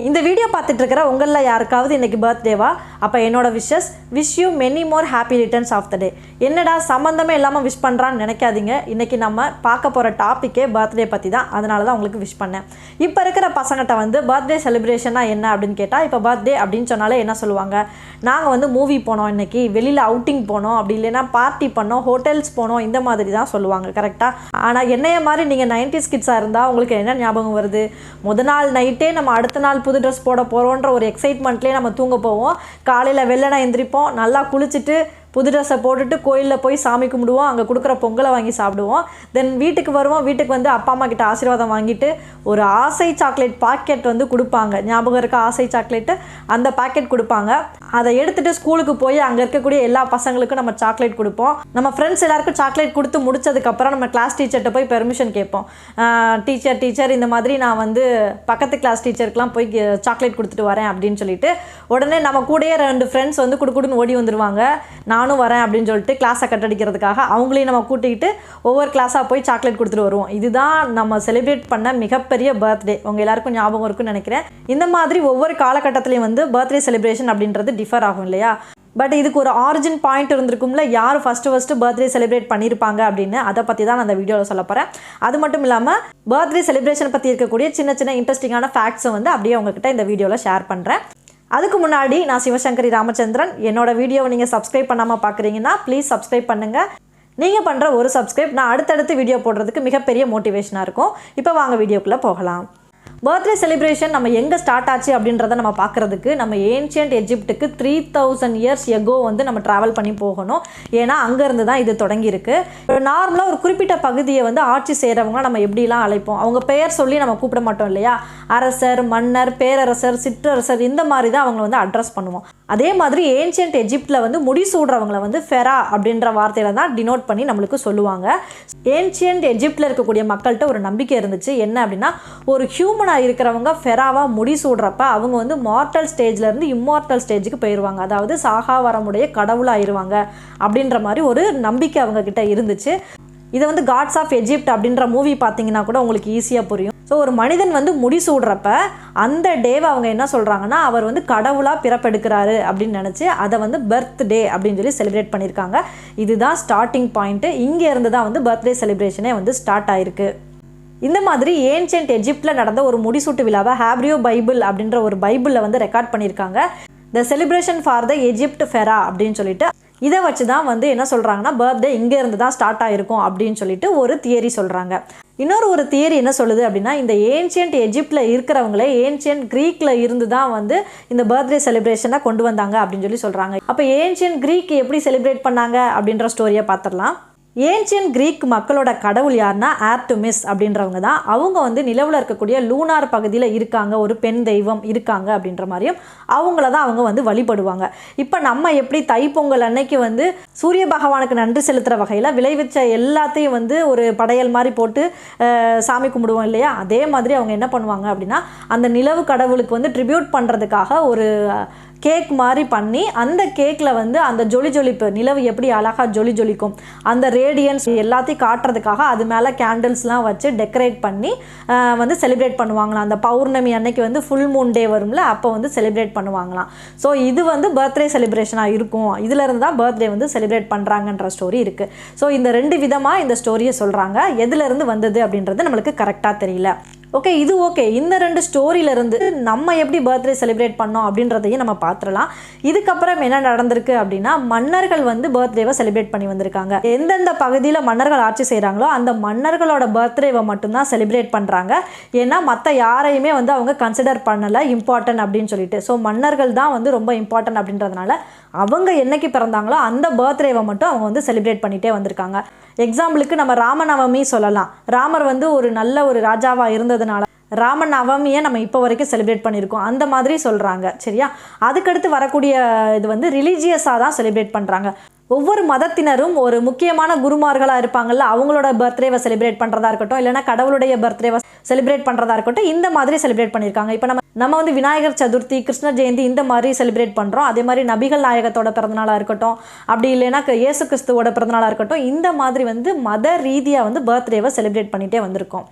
இந்த வீடியோ பார்த்துட்டு இருக்கிற உங்களில் யாருக்காவது இன்னைக்கு பர்த்டேவா அப்போ என்னோட wishes wish you many more happy returns of the day என்னடா சம்மந்தமே இல்லாமல் விஷ் பண்ணுறான்னு நினைக்காதீங்க. இன்னைக்கு நம்ம பார்க்க போகிற டாப்பிக்கே பர்த்டே பற்றி தான். அதனால தான் உங்களுக்கு விஷ் பண்ணேன். இப்போ இருக்கிற பசங்கிட்ட வந்து பர்த்டே செலிப்ரேஷனா என்ன அப்படின்னு கேட்டால் இப்போ பர்த்டே அப்படின்னு சொன்னாலே என்ன சொல்லுவாங்க? நாங்கள் வந்து மூவி போனோம் இன்னைக்கு வெளியில் அவுட்டிங் போனோம் அப்படி இல்லைன்னா பார்ட்டி பண்ணோம் ஹோட்டல்ஸ் போனோம் இந்த மாதிரி தான் சொல்லுவாங்க கரெக்டாக ஆனால் என்னைய மாதிரி நீங்கள் நைன்டிஸ் கிட்ஸாக இருந்தால் உங்களுக்கு என்ன ஞாபகம் வருது? முத நாள் நைட்டே நம்ம அடுத்த நாள் புது ட்ரெஸ் போட போகிறோன்ற ஒரு எக்ஸைட்மெண்ட்லேயே நம்ம தூங்க போவோம். காலையில் வெள்ளனை எந்திரிப்போம். நல்லா குளிச்சுட்டு புது ட்ரெஸ்ஸை போட்டுட்டு கோயிலில் போய் சாமி கும்பிடுவோம். அங்கே கொடுக்குற பொங்கலை வாங்கி சாப்பிடுவோம். தென் வீட்டுக்கு வருவோம். வீட்டுக்கு வந்து அப்பா அம்மா கிட்ட ஆசீர்வாதம் வாங்கிட்டு ஒரு ஆசை சாக்லேட் பாக்கெட் வந்து கொடுப்பாங்க. ஞாபகம் இருக்க ஆசை சாக்லேட்டு அந்த பாக்கெட் கொடுப்பாங்க. அதை எடுத்துகிட்டு ஸ்கூலுக்கு போய் அங்கே இருக்கக்கூடிய எல்லா பசங்களுக்கும் நம்ம சாக்லேட் கொடுப்போம். நம்ம ஃப்ரெண்ட்ஸ் எல்லாருக்கும் சாக்லேட் கொடுத்து முடிச்சதுக்கப்புறம் நம்ம கிளாஸ் டீச்சர்கிட்ட போய் பெர்மிஷன் கேட்போம். டீச்சர் டீச்சர் இந்த மாதிரி நான் வந்து பக்கத்து கிளாஸ் டீச்சருக்குலாம் போய் சாக்லேட் கொடுத்துட்டு வரேன் அப்படின்னு சொல்லிட்டு உடனே நம்ம கூடயே ரெண்டு ஃப்ரெண்ட்ஸ் வந்து குடுக்குடுன்னு ஓடி வந்துடுவாங்க நான் நானும் வரேன் அப்படின்னு சொல்லிட்டு கிளாஸை கட்டடிக்கிறதுக்காக அவங்களையும் நம்ம கூட்டிக்கிட்டு ஒவ்வொரு கிளாஸாக போய் சாக்லேட் கொடுத்துட்டு வருவோம். இதுதான் நம்ம செலிப்ரேட் பண்ண மிகப்பெரிய பர்த்டே உங்கள் எல்லாருக்கும் ஞாபகம் இருக்குன்னு நினைக்கிறேன். இந்த மாதிரி ஒவ்வொரு காலகட்டத்திலையும் வந்து பர்த்டே செலிப்ரேஷன் அப்படின்றது டிஃபர் ஆகும் இல்லையா? பட் இதுக்கு ஒரு ஆரிஜின் பாயிண்ட் இருந்திருக்கும்ல. யார் ஃபஸ்ட்டு ஃபஸ்ட்டு பர்த்டே செலிப்ரேட் பண்ணியிருப்பாங்க அப்படின்னு? அதை பற்றி தான் நான் அந்த வீடியோவில் சொல்ல போகிறேன் அது மட்டும் இல்லாமல் பர்த்டே செலிப்ரேஷன் பற்றி இருக்கக்கூடிய சின்ன சின்ன இன்ட்ரெஸ்டிங்கான ஃபேக்ட்ஸை வந்து அப்படியே உங்ககிட்ட இந்த வீடியோவில் ஷேர் பண்ணுறேன் அதுக்கு முன்னாடி நான் சிவசங்கரி ராமச்சந்திரன். என்னோட வீடியோவை நீங்கள் சப்ஸ்கிரைப் பண்ணாமல் பார்க்குறீங்கன்னா ப்ளீஸ் சப்ஸ்கிரைப் பண்ணுங்கள் நீங்கள் பண்ணுற ஒரு சப்ஸ்கிரைப் நான் அடுத்தடுத்து வீடியோ போடுறதுக்கு மிகப்பெரிய மோட்டிவேஷனாக இருக்கும். இப்போ வாங்க வீடியோக்குள்ளே போகலாம். பர்த்டே செலிப்ரேஷன் நம்ம எங்கே ஸ்டார்ட் ஆச்சு அப்படின்றத நம்ம பார்க்குறதுக்கு நம்ம ஏன்ஷியன்ட் எஜிப்டுக்கு த்ரீ தௌசண்ட் இயர்ஸ் எகோ வந்து நம்ம ட்ராவல் பண்ணி போகணும். ஏன்னா அங்கேருந்து தான் இது தொடங்கியிருக்கு. நார்மலாக ஒரு குறிப்பிட்ட பகுதியை வந்து ஆட்சி செய்கிறவங்க நம்ம எப்படிலாம் அழைப்போம்? அவங்க பெயர் சொல்லி நம்ம கூப்பிட மாட்டோம் இல்லையா? அரசர் மன்னர் பேரரசர் சிற்றரசர் இந்த மாதிரி தான் அவங்களை வந்து அட்ரஸ் பண்ணுவோம். அதே மாதிரி ஏன்ஷியன்ட் எஜிப்டில் வந்து முடிசூடுறவங்களை வந்து ஃபெரா அப்படின்ற வார்த்தையில தான் டினோட் பண்ணி நம்மளுக்கு சொல்லுவாங்க. ஏன்ஷியன்ட் எஜிப்டில் இருக்கக்கூடிய மக்கள்கிட்ட ஒரு நம்பிக்கை இருந்துச்சு. என்ன அப்படின்னா ஒரு ஹியூமன் இருக்கிறவங்க ஃபெராவாக முடிசூடுறப்ப அவங்க வந்து மார்டல் ஸ்டேஜ்லேருந்து இம்மார்டல் ஸ்டேஜுக்கு போயிடுவாங்க அதாவது சாகா வரமுடைய கடவுளாயிருவாங்க அப்படின்ற மாதிரி ஒரு நம்பிக்கை அவங்க கிட்ட இருந்துச்சு. இதை வந்து காட்ஸ் ஆஃப் எஜிப்ட் அப்படின்ற மூவி பார்த்தீங்கன்னா கூட உங்களுக்கு ஈஸியாக புரியும். ஸோ ஒரு மனிதன் வந்து முடிசூடுறப்ப அந்த டேவை அவங்க என்ன சொல்கிறாங்கன்னா அவர் வந்து கடவுளாக பிறப்பெடுக்கிறாரு அப்படின்னு நினச்சி அதை வந்து பர்த் டே அப்படின்னு சொல்லி செலிப்ரேட் பண்ணியிருக்காங்க. இதுதான் ஸ்டார்டிங் பாயிண்ட்டு இங்கே இருந்து தான் வந்து பர்த்டே செலிப்ரேஷனே வந்து ஸ்டார்ட் ஆயிருக்கு. இந்த மாதிரி ஏன்ஷியன்ட் எஜிப்டில் நடந்த ஒரு முடிசூட்டு விழாவை ஹேப்ரியோ பைபிள் அப்படின்ற ஒரு பைபிளில் வந்து ரெக்கார்ட் பண்ணியிருக்காங்க. The celebration for the Egypt pharaoh அப்படின்னு சொல்லிட்டு இதை வச்சு தான் வந்து என்ன சொல்கிறாங்கன்னா பர்த்டே இங்கே இருந்து தான் ஸ்டார்ட் ஆகிருக்கும் அப்படின்னு சொல்லிட்டு ஒரு தியரி சொல்கிறாங்க இன்னொரு ஒரு தியரி என்ன சொல்லுது அப்படின்னா இந்த ஏன்ஷியன்ட் எஜிப்டில் இருக்கிறவங்களே ஏன்ஷியன்ட் க்ரீக்கில் இருந்து தான் வந்து இந்த பர்த்டே செலிப்ரேஷனை கொண்டு வந்தாங்க அப்படின்னு சொல்லி சொல்கிறாங்க அப்போ ஏன்ஷியன்ட் க்ரீக் எப்படி செலிப்ரேட் பண்ணாங்க அப்படின்ற ஸ்டோரியை பார்த்துடலாம். ஏன்ஷியன் கிரீக் மக்களோட கடவுள் யாருன்னா ஆர்டுமிஸ் அப்படின்றவங்க தான். அவங்க வந்து நிலவில் இருக்கக்கூடிய லூனார் பகுதியில் இருக்காங்க. ஒரு பெண் தெய்வம் இருக்காங்க அப்படின்ற மாதிரியும் அவங்கள தான் அவங்க வந்து வழிபடுவாங்க. இப்போ நம்ம எப்படி தைப்பொங்கல் அன்னைக்கு வந்து சூரிய பகவானுக்கு நன்றி செலுத்துகிற வகையில் விளைவிச்ச எல்லாத்தையும் வந்து ஒரு படையல் மாதிரி போட்டு சாமி கும்பிடுவோம் இல்லையா? அதே மாதிரி அவங்க என்ன பண்ணுவாங்க அப்படின்னா அந்த நிலவு கடவுளுக்கு வந்து ட்ரிபியூட் பண்ணுறதுக்காக ஒரு கேக் மாதிரி பண்ணி அந்த கேக்கில் வந்து அந்த ஜொலி ஜொலிப்பு நிலவு எப்படி அழகாக ஜொலி ஜொலிக்கும் அந்த ரேடியன்ஸ் எல்லாத்தையும் காட்டுறதுக்காக அது மேலே கேண்டில்ஸ்லாம் வச்சு டெக்கரேட் பண்ணி வந்து செலிப்ரேட் பண்ணுவாங்களாம். அந்த பௌர்ணமி அன்னைக்கு வந்து ஃபுல் மூன் டே வரும்ல அப்போ வந்து செலிப்ரேட் பண்ணுவாங்களாம். ஸோ இது வந்து பர்த்டே செலிப்ரேஷனாக இருக்கும். இதுலேருந்து தான் பர்த்டே வந்து செலிப்ரேட் பண்ணுறாங்கன்ற ஸ்டோரி இருக்குது ஸோ இந்த ரெண்டு விதமாக இந்த ஸ்டோரியை சொல்கிறாங்க எதுலேருந்து வந்தது அப்படின்றது நம்மளுக்கு கரெக்டாக தெரியல. ஓகே இது ஓகே இந்த ரெண்டு ஸ்டோரியிலேருந்து நம்ம எப்படி பர்த்டே செலிப்ரேட் பண்ணோம் அப்படின்றதையும் நம்ம பார்த்துடலாம். இதுக்கப்புறம் என்ன நடந்திருக்கு அப்படின்னா மன்னர்கள் வந்து பர்த்டேவை செலிப்ரேட் பண்ணி வந்திருக்காங்க. எந்தெந்த பகுதியில் மன்னர்கள் ஆட்சி செய்கிறாங்களோ அந்த மன்னர்களோட பர்த்டேவை மட்டும்தான் செலிப்ரேட் பண்ணுறாங்க ஏன்னா மற்ற யாரையுமே வந்து அவங்க கன்சிடர் பண்ணலை இம்பார்ட்டன்ட் அப்படின்னு சொல்லிட்டு. ஸோ மன்னர்கள் தான் வந்து ரொம்ப இம்பார்ட்டன்ட் அப்படின்றதுனால அவங்க என்னைக்கு பிறந்தாங்களோ அந்த பர்த்டேவை மட்டும் அவங்க வந்து செலிப்ரேட் பண்ணிகிட்டே வந்திருக்காங்க. எக்ஸாம்பிளுக்கு நம்ம ராமநவமி சொல்லலாம். ராமர் வந்து ஒரு நல்ல ஒரு ராஜாவாக இருந்தது இருந்ததுனால ராம நவமியை நம்ம இப்போ வரைக்கும் செலிப்ரேட் பண்ணியிருக்கோம். அந்த மாதிரி சொல்கிறாங்க சரியா? அதுக்கடுத்து வரக்கூடிய இது வந்து ரிலீஜியஸாக தான் செலிப்ரேட் பண்ணுறாங்க ஒவ்வொரு மதத்தினரும் ஒரு முக்கியமான குருமார்களாக இருப்பாங்கல்ல அவங்களோட பர்த்டேவை செலிப்ரேட் பண்ணுறதா இருக்கட்டும் இல்லைனா கடவுளுடைய பர்த்டேவை செலிப்ரேட் பண்ணுறதா இருக்கட்டும் இந்த மாதிரி செலிப்ரேட் பண்ணியிருக்காங்க. இப்போ நம்ம நம்ம வந்து விநாயகர் சதுர்த்தி கிருஷ்ண ஜெயந்தி இந்த மாதிரி செலிப்ரேட் பண்ணுறோம் அதே மாதிரி நபிகள் நாயகத்தோட பிறந்தநாளாக இருக்கட்டும் அப்படி இல்லைனா இயேசு கிறிஸ்துவோட பிறந்தநாளாக இருக்கட்டும் இந்த மாதிரி வந்து மத ரீதியாக வந்து பர்த்டேவை செலிப்ரேட் பண்ணிகிட்டே வந்திருக்கோம்.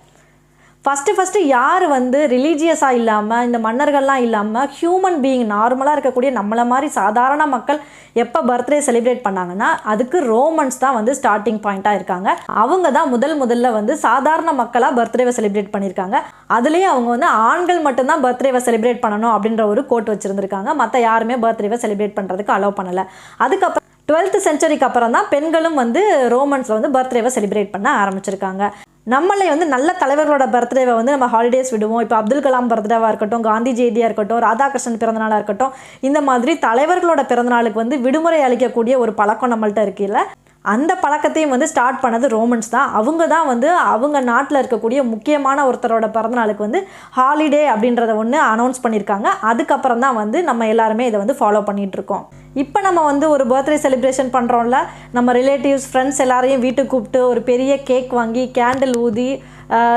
ஃபஸ்ட்டு ஃபஸ்ட்டு யார் வந்து ரிலீஜியஸாக இல்லாமல் இந்த மன்னர்கள்லாம் இல்லாமல் ஹியூமன் பீயிங் நார்மலாக இருக்கக்கூடிய நம்மளை மாதிரி சாதாரண மக்கள் எப்போ பர்த்டே செலிப்ரேட் பண்ணாங்கன்னா அதுக்கு ரோமன்ஸ் தான் வந்து ஸ்டார்டிங் பாயிண்ட்டாக இருக்காங்க. அவங்க தான் முதல் முதல்ல வந்து சாதாரண மக்களாக பர்த்டேவை செலிப்ரேட் பண்ணியிருக்காங்க. அதுலேயே அவங்க வந்து ஆண்கள் மட்டும்தான் பர்த்டேவை செலிப்ரேட் பண்ணணும் அப்படின்ற ஒரு கோட் வச்சுருந்துருக்காங்க. மற்ற யாருமே பர்த்டேவை செலிப்ரேட் பண்ணுறதுக்கு அலோவ் பண்ணலை. அதுக்கப்புறம் டுவெல்த் சென்ச்சுரிக்கு அப்புறம் தான் பெண்களும் வந்து ரோமன்ஸில் வந்து பர்த்டேவை செலிப்ரேட் பண்ண ஆரம்பிச்சிருக்காங்க. நம்மளே வந்து நல்ல தலைவர்களோட பர்த்டேவை வந்து நம்ம ஹாலிடேஸ் விடுவோம். இப்போ அப்துல் கலாம் பர்த்டேவாக இருக்கட்டும் காந்தி ஜெயந்தியாக இருக்கட்டும் ராதாகிருஷ்ணன் பிறந்தநாளாக இருக்கட்டும் இந்த மாதிரி தலைவர்களோட பிறந்தநாளுக்கு வந்து விடுமுறை அளிக்கக்கூடிய ஒரு பழக்கம் நம்மள்ட்ட இருக்குல்ல? அந்த பழக்கத்தையும் வந்து ஸ்டார்ட் பண்ணது ரோமன்ஸ் தான். அவங்க தான் வந்து அவங்க நாட்டில் இருக்கக்கூடிய முக்கியமான ஒருத்தரோட பிறந்தநாளுக்கு வந்து ஹாலிடே அப்படின்றத ஒன்று அனௌன்ஸ் பண்ணியிருக்காங்க அதுக்கப்புறம் தான் வந்து நம்ம எல்லாருமே இதை வந்து ஃபாலோ பண்ணிகிட்டு இருக்கோம். இப்போ நம்ம வந்து ஒரு பர்த்டே செலிப்ரேஷன் பண்ணுறோம்ல நம்ம ரிலேட்டிவ்ஸ் ஃப்ரெண்ட்ஸ் எல்லாரையும் வீட்டுக்கு கூப்பிட்டு ஒரு பெரிய கேக் வாங்கி கேண்டில் ஊதி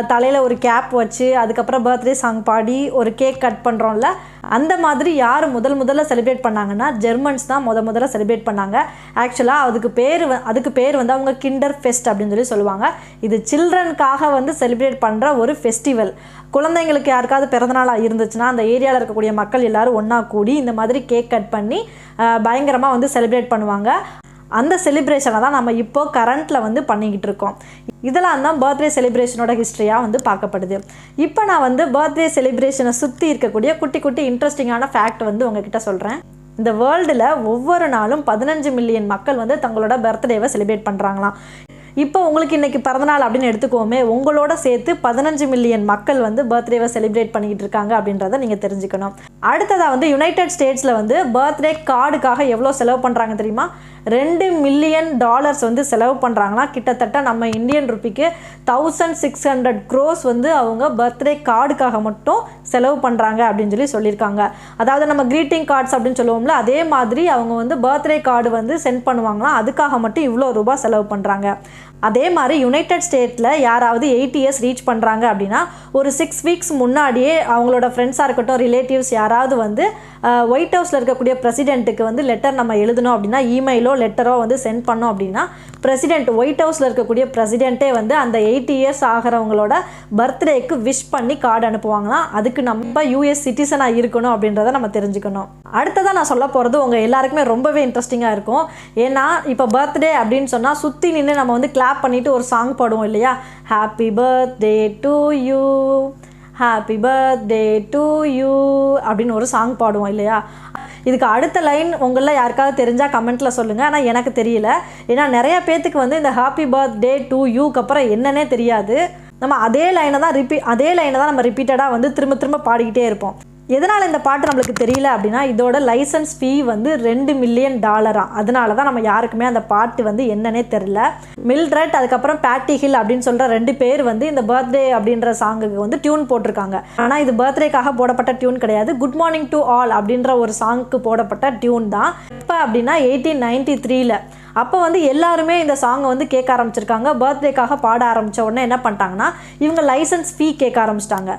தலையில் ஒரு கேப் வச்சு அதுக்கப்புறம் பர்த்டே சாங் பாடி ஒரு கேக் கட் பண்ணுறோம்ல அந்த மாதிரி யார் முதல் முதல்ல செலிப்ரேட் பண்ணாங்கன்னா ஜெர்மன்ஸ் தான் முத முதல்ல செலிப்ரேட் பண்ணாங்க. ஆக்சுவலாக அதுக்கு பேர் வ- அதுக்கு பேர் வந்து அவங்க கிண்டர் ஃபெஸ்ட் அப்படின்னு சொல்லி சொல்லுவாங்க. இது சில்ட்ரனுக்காக வந்து செலிப்ரேட் பண்ணுற ஒரு ஃபெஸ்டிவல் குழந்தைங்களுக்கு யாருக்காவது பிறந்தநாளாக இருந்துச்சுன்னா அந்த ஏரியாவில் இருக்கக்கூடிய மக்கள் எல்லோரும் ஒன்றா கூடி இந்த மாதிரி கேக் கட் பண்ணி பயங்கரமாக வந்து செலிப்ரேட் பண்ணுவாங்க. அந்த செலிப்ரேஷனை தான் நம்ம இப்போ கரண்ட்டில் வந்து பண்ணிக்கிட்டு இருக்கோம். இதெல்லாம் தான் பர்த்டே செலிப்ரேஷனோட ஹிஸ்ட்ரியாக வந்து பார்க்கப்படுது. இப்போ நான் வந்து பர்த்டே செலிப்ரேஷனை சுற்றி இருக்கக்கூடிய குட்டி குட்டி இன்ட்ரெஸ்டிங்கான ஃபேக்ட் வந்து உங்ககிட்ட சொல்கிறேன் இந்த வேர்ல்டில் ஒவ்வொரு நாளும் பதினஞ்சு மில்லியன் மக்கள் வந்து தங்களோட பர்த்டேவை செலிப்ரேட் பண்ணுறாங்களாம் இப்போ உங்களுக்கு இன்னைக்கு பிறந்தநாள் அப்படின்னு எடுத்துக்கோமே உங்களோட சேர்த்து பதினஞ்சு மில்லியன் மக்கள் வந்து பர்த்டேவை செலிப்ரேட் பண்ணிக்கிட்டு இருக்காங்க அப்படின்றத நீங்கள் தெரிஞ்சுக்கணும். அடுத்ததாக வந்து யுனைடெட் ஸ்டேட்ஸில் வந்து பர்த்டே கார்டுக்காக எவ்வளோ செலவு பண்ணுறாங்க தெரியுமா? ரெண்டு மில்லியன் டாலர்ஸ் வந்து செலவு பண்ணுறாங்கன்னா கிட்டத்தட்ட நம்ம இந்தியன் ருப்பிக்கு தௌசண்ட் சிக்ஸ் ஹண்ட்ரட் க்ரோஸ் வந்து அவங்க பர்த்டே கார்டுக்காக மட்டும் செலவு பண்ணுறாங்க அப்படின்னு சொல்லி சொல்லியிருக்காங்க. அதாவது நம்ம க்ரீட்டிங் கார்ட்ஸ் அப்படின்னு சொல்லுவோம்ல அதே மாதிரி அவங்க வந்து பர்த்டே கார்டு வந்து சென்ட் பண்ணுவாங்களா அதுக்காக மட்டும் இவ்வளோ ரூபாய் செலவு பண்ணுறாங்க அதே மாதிரி யுனைடெட் ஸ்டேட்டில் யாராவது எயிட் இயர்ஸ் ரீச் பண்ணுறாங்க அப்படின்னா ஒரு சிக்ஸ் வீக்ஸ் முன்னாடியே அவங்களோட ஃப்ரெண்ட்ஸாக இருக்கட்டும் ரிலேட்டிவ்ஸ் யாராவது வந்து ஒயிட் ஹவுஸில் இருக்கக்கூடிய பிரசிடென்ட்டுக்கு வந்து லெட்டர் நம்ம எழுதணும் அப்படின்னா இமெயிலோ லெட்டரோ வந்து சென்ட் பண்ணோம் அப்படின்னா பிரசிடென்ட் ஒயிட் ஹவுஸில் இருக்கக்கூடிய பிரசிடென்ட்டே வந்து அந்த எயிட் இயர்ஸ் ஆகிறவங்களோட பர்த்டேக்கு விஷ் பண்ணி கார்டு அனுப்புவாங்களாம். அதுக்கு நம்ம யூஎஸ் சிட்டிசனாக இருக்கணும் அப்படின்றத நம்ம தெரிஞ்சுக்கணும். அடுத்ததாக நான் சொல்ல போகிறது உங்கள் எல்லாருக்குமே ரொம்பவே இன்ட்ரெஸ்டிங்காக இருக்கும். ஏன்னா இப்போ பர்த்டே அப்படின்னு சொன்னால் சுற்றி நின்று நம்ம வந்து கிளாப் பண்ணிவிட்டு ஒரு சாங் பாடுவோம் இல்லையா? Happy birthday to you happy birthday to you அப்படின்னு ஒரு சாங் பாடுவோம் இல்லையா? இதுக்கு அடுத்த லைன் உங்களில் யாருக்காவது தெரிஞ்சால் கமெண்ட்டில் சொல்லுங்கள் ஆனால் எனக்கு தெரியல. ஏன்னா நிறைய பேர்த்துக்கு வந்து இந்த ஹாப்பி பர்த்டே டு யூக்கு அப்புறம் என்னன்னே தெரியாது. நம்ம அதே லைனை தான் ரிப்பீ அதே லைனை தான் நம்ம ரிப்பீட்டடாக வந்து திரும்ப திரும்ப பாடிக்கிட்டே இருப்போம். எதனால் இந்த பாட்டு நம்மளுக்கு தெரியல அப்படின்னா இதோட லைசன்ஸ் ஃபீ வந்து ரெண்டு மில்லியன் டாலரா அதனால தான் நம்ம யாருக்குமே அந்த பாட்டு வந்து என்னன்னே தெரில மில்ட்ரட் அதுக்கப்புறம் பேட்டி ஹில் அப்படின்னு சொல்கிற ரெண்டு பேர் வந்து இந்த பர்த்டே அப்படின்ற சாங்குக்கு வந்து டியூன் போட்டிருக்காங்க. ஆனால் இது பர்த்டேக்காக போடப்பட்ட டியூன் கிடையாது. குட் மார்னிங் டு ஆல் அப்படின்ற ஒரு சாங்க்கு போடப்பட்ட டியூன் தான். இப்போ அப்படின்னா எயிட்டீன் நைன்டி த்ரீல அப்போ வந்து எல்லாருமே இந்த சாங்கை வந்து கேட்க ஆரம்பிச்சிருக்காங்க. பர்த்டேக்காக பாட ஆரம்பித்த உடனே என்ன பண்ணிட்டாங்கன்னா இவங்க லைசன்ஸ் ஃபீ கேட்க ஆரம்பிச்சிட்டாங்க.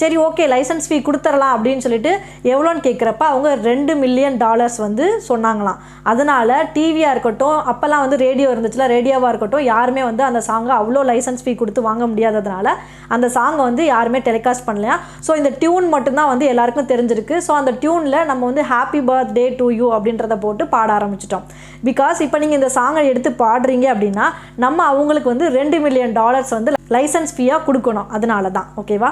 சரி ஓகே லைசன்ஸ் ஃபீ கொடுத்துடலாம் அப்படின்னு சொல்லிட்டு எவ்வளோன்னு கேட்குறப்ப அவங்க ரெண்டு மில்லியன் டாலர்ஸ் வந்து சொன்னாங்களாம். அதனால டிவியாக இருக்கட்டும் அப்போல்லாம் வந்து ரேடியோ இருந்துச்சுல ரேடியோவாக இருக்கட்டும் யாருமே வந்து அந்த சாங்கை அவ்வளோ லைசன்ஸ் ஃபீ கொடுத்து வாங்க முடியாததுனால அந்த சாங்கை வந்து யாருமே டெலிகாஸ்ட் பண்ணலையா? ஸோ இந்த டியூன் மட்டும்தான் வந்து எல்லாருக்கும் தெரிஞ்சிருக்கு. ஸோ அந்த டியூனில் நம்ம வந்து ஹாப்பி பர்த்டே டு யூ அப்படின்றத போட்டு பாட ஆரம்பிச்சிட்டோம். பிகாஸ் இப்போ நீங்கள் இந்த சாங்கை எடுத்து பாடுறீங்க அப்படின்னா நம்ம அவங்களுக்கு வந்து ரெண்டு மில்லியன் டாலர்ஸ் வந்து லைசன்ஸ் ஃபீயாக கொடுக்கணும். அதனால தான் ஓகேவா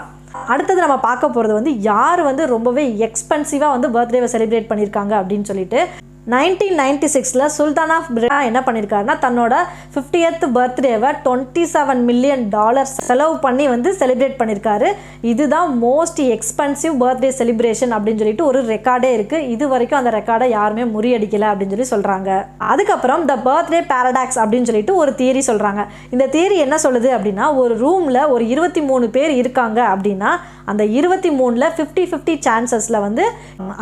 அடுத்தது நம்ம பார்க்க போகிறது வந்து யார் வந்து ரொம்பவே எக்ஸ்பென்சிவாக வந்து பர்த்டேவை செலிப்ரேட் பண்ணியிருக்காங்க அப்படின்னு சொல்லிட்டு நைன்டீன் நைன்டி சிக்ஸில் சுல்தான் ஆஃப் பிரா என்ன பண்ணியிருக்காருன்னா தன்னோட ஃபிஃப்டியத் பர்த்டேவை டுவெண்ட்டி செவன் மில்லியன் டாலர்ஸ் செலவு பண்ணி வந்து செலிப்ரேட் பண்ணியிருக்காரு இதுதான் மோஸ்ட் எக்ஸ்பென்சிவ் பர்த்டே செலிப்ரேஷன் அப்படின்னு சொல்லிட்டு ஒரு ரெக்கார்டே இருக்குது இது வரைக்கும் அந்த ரெக்கார்டை யாருமே முறியடிக்கலை அப்படின்னு சொல்லி சொல்கிறாங்க அதுக்கப்புறம் த பர்த்டே பேரடாக்ஸ் அப்படின்னு சொல்லிட்டு ஒரு தியரி சொல்கிறாங்க இந்த தியரி என்ன சொல்லுது அப்படின்னா ஒரு ரூமில் ஒரு இருபத்தி மூணு பேர் இருக்காங்க அப்படின்னா அந்த இருபத்தி மூணில் ஃபிஃப்டி ஃபிஃப்டி சான்சஸில் வந்து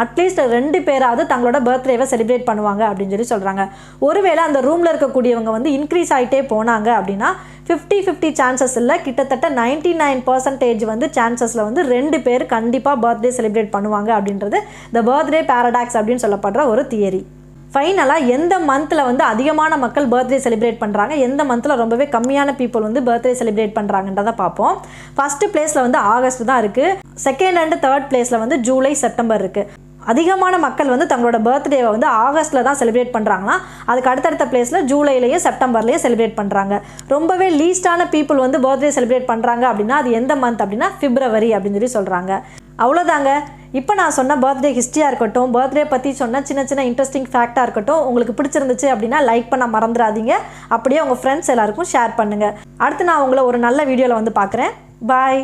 அட்லீஸ்ட் ரெண்டு பேராவது தங்களோட பர்த்டேவை செலிப்ரேட் பண்ணுவாங்க அப்படின்னு சொல்லி சொல்கிறாங்க ஒருவேளை அந்த ரூமில் இருக்கக்கூடியவங்க வந்து இன்க்ரீஸ் ஆகிட்டே போனாங்க அப்படின்னா ஃபிஃப்டி ஃபிஃப்டி சான்சஸ் இல்லை கிட்டத்தட்ட நைன்டி நைன் பர்சன்டேஜ் வந்து சான்சஸில் வந்து ரெண்டு பேர் கண்டிப்பாக பர்த்டே செலிப்ரேட் பண்ணுவாங்க அப்படின்றது த பர்த்டே பேரடாக்ஸ் அப்படின்னு சொல்லப்படுற ஒரு தியரி ஃபைனலாக எந்த மந்தில் வந்து அதிகமான மக்கள் பர்த்டே செலிப்ரேட் பண்ணுறாங்க எந்த மந்தில் ரொம்பவே கம்மியான பீப்புள் வந்து பர்த்டே செலிப்ரேட் பண்ணுறாங்கன்றதை பார்ப்போம். ஃபஸ்ட்டு பிளேஸில் வந்து ஆகஸ்ட் தான் இருக்குது செகண்ட் அண்ட் தேர்ட் பிளேஸில் வந்து ஜூலை செப்டம்பர் இருக்குது அதிகமான மக்கள் வந்து தங்களோட பர்த்டேவை வந்து ஆகஸ்ட்டில் தான் செலிப்ரேட் பண்ணுறாங்களாம் அதுக்கு அடுத்தடுத்த பிளேஸில் ஜூலைலேயும் செப்டம்பர்லேயும் செலிப்ரேட் பண்ணுறாங்க ரொம்பவே லீஸ்டான பீப்புள் வந்து பர்த்டே செலிப்ரேட் பண்ணுறாங்க அப்படின்னா அது எந்த மந்த் அப்படின்னா பிப்ரவரி அப்படின்னு சொல்லி சொல்கிறாங்க அவ்வளோதாங்க இப்போ நான் சொன்ன பர்த்டே ஹிஸ்ட்ரியாக இருக்கட்டும் பர்த்டே பற்றி சொன்ன சின்ன சின்ன இன்ட்ரெஸ்டிங் ஃபேக்டாக இருக்கட்டும் உங்களுக்கு பிடிச்சிருந்துச்சு அப்படின்னா லைக் பண்ண மறந்துடாதீங்க. அப்படியே உங்கள் ஃப்ரெண்ட்ஸ் எல்லாருக்கும் ஷேர் பண்ணுங்கள் அடுத்து நான் உங்களை ஒரு நல்ல வீடியோவில் வந்து பார்க்குறேன். பாய்